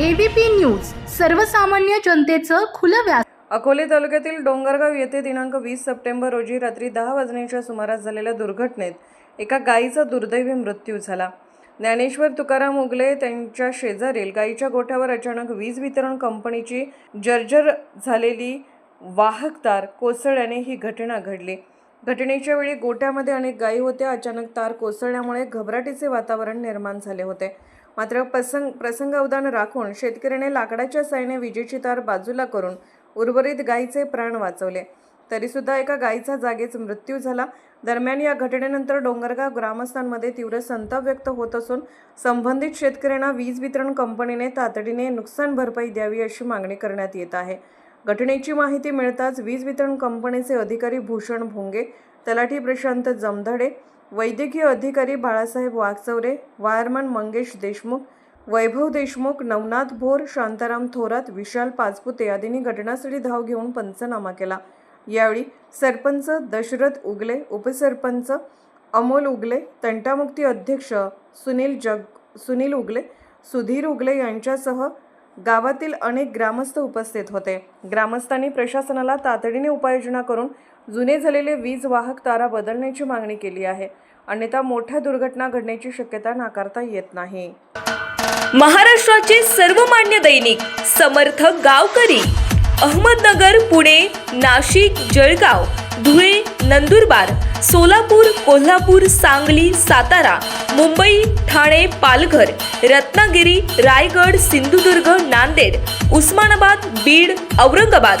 ABP news सर्वसामान्य जनतेचं खुलं व्यास अकोले तालुक्यातील डोंगरगाव येथे दिनांक वीस सप्टेंबर रोजी रात्री दहा वाजण्याच्या सुमारास झालेल्या दुर्घटनेत एका गायीचा दुर्दैवी मृत्यू झाला. ज्ञानेश्वर तुकाराम उगले त्यांच्या शेजारील गायीच्या गोठ्यावर अचानक वीज वितरण कंपनीची जर्जर झालेली वाहकतार कोसळ्याने कोसळल्याने ही घटना घडली. घटनेच्या वेळी गोठ्यामध्ये अनेक गायी होत्या. अचानक तार कोसळल्यामुळे घबराटीचे वातावरण निर्माण झाले होते. मात्र प्रसंग प्रसंगावधान राखून शेतकऱ्याने लाकडाच्या साहाय्याने विजेची तार बाजूला करून उर्वरित गायीचे प्राण वाचवले. तरीसुद्धा एका गायीचा जागीच मृत्यू झाला. दरम्यान या घटनेनंतर डोंगरगाव ग्रामस्थांमध्ये तीव्र संताप व्यक्त होत असून संबंधित शेतकऱ्यांना वीज वितरण कंपनीने तातडीने नुकसान भरपाई द्यावी अशी मागणी करण्यात येत आहे. घटनेची माहिती मिळताच वीज वितरण कंपनीचे अधिकारी भूषण भोंगे तलाठी प्रशांत जमधडे वैद्यकीय अधिकारी बाळासाहेब वाघचौरे वायरमन मंगेश देशमुख वैभव देशमुख नवनाथ भोर शांताराम थोरात विशाल पाचपुते आदींनी घटनास्थळी धाव घेऊन पंचनामा केला. यावेळी सरपंच दशरथ उगले उपसरपंच अमोल उगले तंटामुक्ती अध्यक्ष सुनील जग सुनील उगले सुधीर उगले यांच्यासह गावातील अनेक ग्रामस्थ उपस्थित होते. ग्रामस्थांनी प्रशासनाला तातडीने उपाययोजना करून जुने झालेले वीज वाहक तारा बदलण्याची मागणी केली आहे. अन्यथा मोठ्या दुर्घटना घडण्याची शक्यता नाकारता येत नाही. महाराष्ट्राचे सर्वमान्य दैनिक समर्थ गावकरी अहमदनगर पुणे नाशिक जळगाव धुळे नंदुरबार सोलापूर कोल्हापूर सांगली सातारा मुंबई ठाणे पालघर रत्नागिरी रायगड सिंधुदुर्ग नांदेड उस्मानाबाद बीड औरंगाबाद